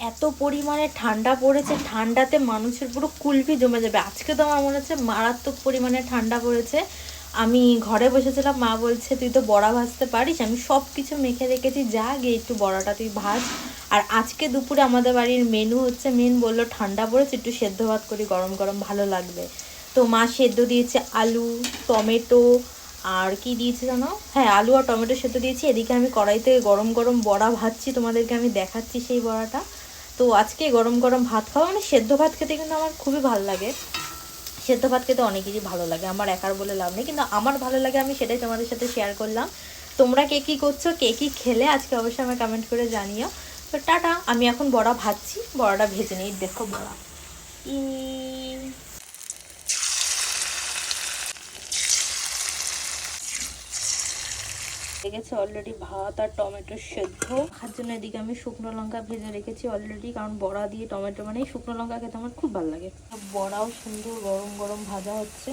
এত পরিমাণে ঠান্ডা পড়েছে, ঠান্ডাতে মানুষের পুরো কুলফি জমে যাবে। আজকে তো আমার মনে হচ্ছে মারাত্মক পরিমাণে ঠান্ডা পড়েছে। আমি ঘরে বসেছিলাম, মা বলছে, তুই তো বড়া ভাজতে পারিস? আমি সব কিছু মেখে রেখেছি, যা গিয়ে একটু বড়াটা তুই ভাজ। আর আজকে দুপুরে আমাদের বাড়ির মেনু হচ্ছে, মেন বলল, ঠান্ডা পড়েছে, একটু সেদ্ধ ভাত করি, গরম গরম ভালো লাগবে। তো মা সেদ্ধ দিয়েছে আলু, টমেটো, আর কি দিয়েছে জানো? হ্যাঁ আলু আর টমেটো সেদ্ধ দিয়েছি। এদিকে আমি কড়াইতে গরম গরম বড়া ভাজছি, তোমাদেরকে আমি দেখাচ্ছি সেই বড়াটা। তো আজকে গরম গরম ভাত খাওয়া মানে সেদ্ধ ভাত খেতে কিন্তু আমার খুবই ভালো লাগে। সেদ্ধ ভাত খেতে অনেকেরই ভালো লাগে, আমার একার বলে লাভ নেই। কিন্তু আমার ভালো লাগে আমি সেটাই তোমাদের সাথে শেয়ার করলাম। তোমরা কে কী করছ, কে কী খেলে, আজকে অবশ্যই আমাকে কমেন্ট করে জানিও। তো টাটা, আমি এখন বড়া ভাজছি, বড়াটা ভেজে নিই, দেখো বড়া। ই হয়ে গেছে অলরেডি ভাত আর টমেটো সেদ্ধ। খাওয়ার জন্য এদিকে আমি শুকনো লঙ্কা ভেজে রেখেছি অলরেডি কারণ বড়া দিয়ে টমেটো মানে শুকনো লঙ্কা খেতে আমার খুব ভালো লাগে। বড়াও সুন্দর গরম গরম ভাজা হচ্ছে।